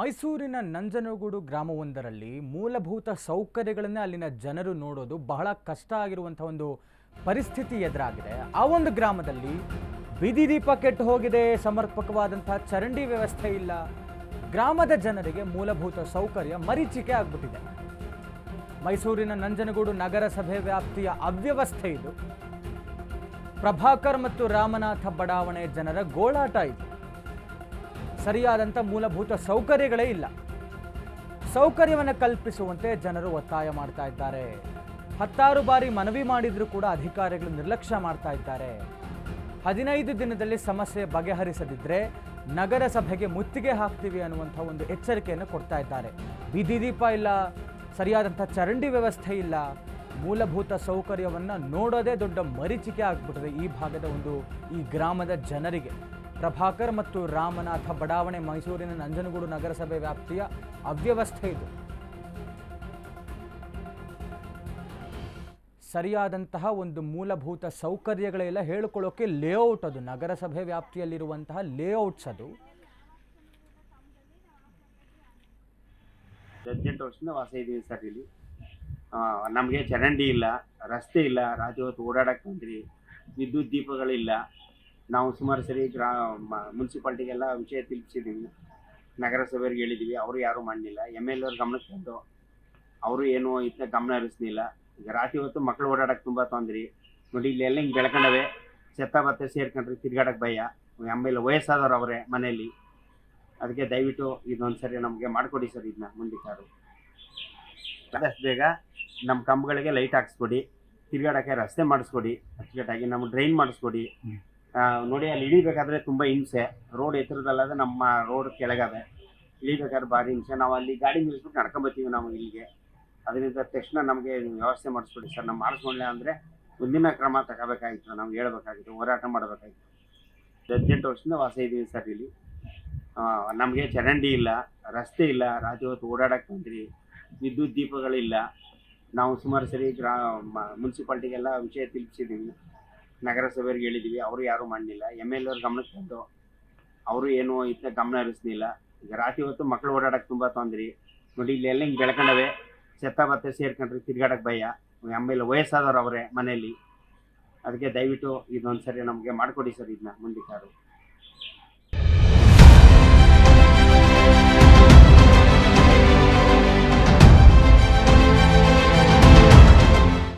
ಮೈಸೂರಿನ ನಂಜನಗೂಡು ಗ್ರಾಮವೊಂದರಲ್ಲಿ ಮೂಲಭೂತ ಸೌಕರ್ಯಗಳನ್ನೇ ಅಲ್ಲಿನ ಜನರು ನೋಡೋದು ಬಹಳ ಕಷ್ಟ ಆಗಿರುವಂಥ ಒಂದು ಪರಿಸ್ಥಿತಿ ಎದುರಾಗಿದೆ. ಆ ಒಂದು ಗ್ರಾಮದಲ್ಲಿ ಬೀದಿ ದೀಪ ಕೆಟ್ಟು ಹೋಗಿದೆ, ಸಮರ್ಪಕವಾದಂಥ ಚರಂಡಿ ವ್ಯವಸ್ಥೆ ಇಲ್ಲ. ಗ್ರಾಮದ ಜನರಿಗೆ ಮೂಲಭೂತ ಸೌಕರ್ಯ ಮರೀಚಿಕೆ ಆಗ್ಬಿಟ್ಟಿದೆ. ಮೈಸೂರಿನ ನಂಜನಗೂಡು ನಗರಸಭೆ ವ್ಯಾಪ್ತಿಯ ಅವ್ಯವಸ್ಥೆ ಇದು. ಪ್ರಭಾಕರ್ ಮತ್ತು ರಾಮನಾಥ ಬಡಾವಣೆ ಜನರ ಗೋಳಾಟ ಇದು. ಸರಿಯಾದಂಥ ಮೂಲಭೂತ ಸೌಕರ್ಯಗಳೇ ಇಲ್ಲ. ಸೌಕರ್ಯವನ್ನು ಕಲ್ಪಿಸುವಂತೆ ಜನರು ಒತ್ತಾಯ ಮಾಡ್ತಾ ಇದ್ದಾರೆ. ಹತ್ತಾರು ಬಾರಿ ಮನವಿ ಮಾಡಿದರೂ ಕೂಡ ಅಧಿಕಾರಿಗಳು ನಿರ್ಲಕ್ಷ್ಯ ಮಾಡ್ತಾ ಇದ್ದಾರೆ. ಹದಿನೈದು ದಿನದಲ್ಲಿ ಸಮಸ್ಯೆ ಬಗೆಹರಿಸದಿದ್ದರೆ ನಗರಸಭೆಗೆ ಮುತ್ತಿಗೆ ಹಾಕ್ತೀವಿ ಅನ್ನುವಂಥ ಒಂದು ಎಚ್ಚರಿಕೆಯನ್ನು ಕೊಡ್ತಾ ಇದ್ದಾರೆ. ಬೀದಿ ದೀಪ ಇಲ್ಲ, ಸರಿಯಾದಂಥ ಚರಂಡಿ ವ್ಯವಸ್ಥೆ ಇಲ್ಲ. ಮೂಲಭೂತ ಸೌಕರ್ಯವನ್ನು ನೋಡೋದೇ ದೊಡ್ಡ ಮರೀಚಿಕೆ ಆಗ್ಬಿಟ್ಟಿದೆ ಈ ಭಾಗದ ಒಂದು ಈ ಗ್ರಾಮದ ಜನರಿಗೆ. ಪ್ರಭಾಕರ್ ಮತ್ತು ರಾಮನಾಥ ಬಡಾವಣೆ ಮೈಸೂರಿನ ನಂಜನಗೂಡು ನಗರಸಭೆ ವ್ಯಾಪ್ತಿಯ ಅವ್ಯವಸ್ಥೆ ಇದು. ಸರಿಯಾದಂತಹ ಒಂದು ಮೂಲಭೂತ ಸೌಕರ್ಯಗಳೆಲ್ಲ ಹೇಳಿಕೊಳ್ಳೋಕೆ ಲೇಔಟ್ ಅದು, ನಗರಸಭೆ ವ್ಯಾಪ್ತಿಯಲ್ಲಿರುವಂತಹ ಲೇಔಟ್ಸ್ ಅದು. ಹದಿನೆಂಟು ವರ್ಷದಿಂದ ವಾಸ ಇದ್ದೀವಿ ಸರ್ ಇಲ್ಲಿ. ನಮಗೆ ಚರಂಡಿ ಇಲ್ಲ, ರಸ್ತೆ ಇಲ್ಲ ರಾಜ್ಯ ಹೊತ್ತು ಓಡಾಡಕ್ಕೆ ಬಂದ್ರಿ ವಿದ್ಯುತ್ ದೀಪಗಳಿಲ್ಲ. ನಾವು ಸುಮಾರು ಸರಿ ಗ್ರಾ ಮುನ್ಸಿಪಾಲ್ಟಿಗೆಲ್ಲ ವಿಷಯ ತಿಳಿಸಿದ್ದೀವಿ ನಗರಸಭೆಯವ್ರಿಗೆ ಹೇಳಿದ್ದೀವಿ ಅವರು ಯಾರೂ ಮಾಡಲಿಲ್ಲ. ಎಂ ಎಲ್ ಅವ್ರ ಗಮನಕ್ಕೆ ತಂದು ಅವರು ಏನು ಇದನ್ನ ಗಮನ ಹರಿಸ್ಲಿಲ್ಲ. ಈಗ ರಾತ್ರಿ ಹೊತ್ತು ಮಕ್ಕಳು ಓಡಾಡಕ್ಕೆ ತುಂಬ ತೊಂದ್ರಿ. ನೋಡಿ, ಇಲ್ಲಿ ಎಲ್ಲ ಹಿಂಗೆ ಬೆಳ್ಕೊಂಡವೆ. ಸೆತ್ತ ಮತ್ತೆ ಸೇರ್ಕೊಂಡ್ರೆ ತಿರ್ಗಾಡಕ್ಕೆ ಭಯ. ಆಮೇಲೆ ವಯಸ್ಸಾದವ್ರು ಅವರೇ ಮನೆಯಲ್ಲಿ. ಅದಕ್ಕೆ ದಯವಿಟ್ಟು ಇದೊಂದು ಸರಿ ನಮಗೆ ಮಾಡಿಕೊಡಿ ಸರ್ ಇದನ್ನ ಮುಂದಿಕ್ಕಾರು ಆದಷ್ಟು ಬೇಗ ನಮ್ಮ ಕಂಬಗಳಿಗೆ ಲೈಟ್ ಹಾಕ್ಸ್ಕೊಡಿ. ತಿರ್ಗಾಡೋಕ್ಕೆ ರಸ್ತೆ ಮಾಡಿಸ್ಕೊಡಿ. ಅಚ್ಚುಕಟ್ಟಾಗಿ ನಮ್ಗೆ ಡ್ರೈನ್ ಮಾಡಿಸ್ಕೊಡಿ. ನೋಡಿ, ಅಲ್ಲಿ ಇಳಿಬೇಕಾದ್ರೆ ತುಂಬ ಹಿಂಸೆ. ರೋಡ್ ಎತ್ತರದಲ್ಲದೆ ನಮ್ಮ ರೋಡ್ ಕೆಳಗಾವೆ. ಇಳಿಬೇಕಾದ್ರೆ ಭಾರಿ ಹಿಂಸೆ. ನಾವು ಅಲ್ಲಿ ಗಾಡಿ ನಿಲ್ಲಿಸ್ಬಿಟ್ಟು ನಡ್ಕೊಂಬತ್ತೀವಿ ನಾವು ಇಲ್ಲಿಗೆ. ಅದರಿಂದ ತಕ್ಷಣ ನಮಗೆ ವ್ಯವಸ್ಥೆ ಮಾಡಿಸ್ಬಿಡಿ ಸರ್. ನಾವು ಮಾಡಿಸ್ಕೊಳ್ಳಿ ಅಂದರೆ ಮುಂದಿನ ಕ್ರಮ ತಗೋಬೇಕಾಗಿತ್ತು. ನಾವು ಹೇಳ್ಬೇಕಾಗಿತ್ತು, ಹೋರಾಟ ಮಾಡಬೇಕಾಗಿತ್ತು. ಹದಿನೆಂಟು ವರ್ಷದಿಂದ ವಾಸ ಇದ್ದೀವಿ ಸರ್ ಇಲ್ಲಿ. ನಮಗೆ ಚರಂಡಿ ಇಲ್ಲ, ರಸ್ತೆ ಇಲ್ಲ. ರಾತ್ರಿ ಹೊತ್ತು ಓಡಾಡಕ್ಕೆ ಬಂದ್ರಿ ವಿದ್ಯುತ್ ದೀಪಗಳಿಲ್ಲ. ನಾವು ಸುಮಾರು ಸರಿ ಗ್ರಾ ಮುನ್ಸಿಪಾಲ್ಟಿಗೆಲ್ಲ ವಿಷಯ ತಿಳಿಸಿದ್ದೀವಿ. ನಗರಸಭೆಯವ್ರಿಗೆ ಹೇಳಿದ್ದೀವಿ ಅವರು ಯಾರೂ ಮಾಡಲಿಲ್ಲ. ಎಂ ಎಲ್ ಅವ್ರ ಗಮನಕ್ಕೆ ತಂದು, ಅವರು ಏನು ಇದನ್ನ ಗಮನ ಹರಿಸ್ಲಿಲ್ಲ. ಈಗ ರಾತ್ರಿ ಹೊತ್ತು ಮಕ್ಕಳು ಓಡಾಡಕ್ಕೆ ತುಂಬ ತೊಂದ್ರಿ. ನೋಡಿ, ಇಲ್ಲಿ ಎಲ್ಲ ಹಿಂಗೆ ಬೆಳ್ಕೊಂಡವೆ. ಸೆತ್ತ ಮತ್ತೆ ಸೇರ್ಕೊಂಡ್ರೆ ತಿರ್ಗಾಡಕ್ಕೆ ಭಯ. ಆಮೇಲೆ ವಯಸ್ಸಾದವ್ರು ಅವರೇ ಮನೆಯಲ್ಲಿ ಅದಕ್ಕೆ ದಯವಿಟ್ಟು ಇದೊಂದು ಸರಿ ನಮಗೆ ಮಾಡಿಕೊಡಿ ಸರ್ ಇದನ್ನ ಮುಂದಿಕ್ಕಾರು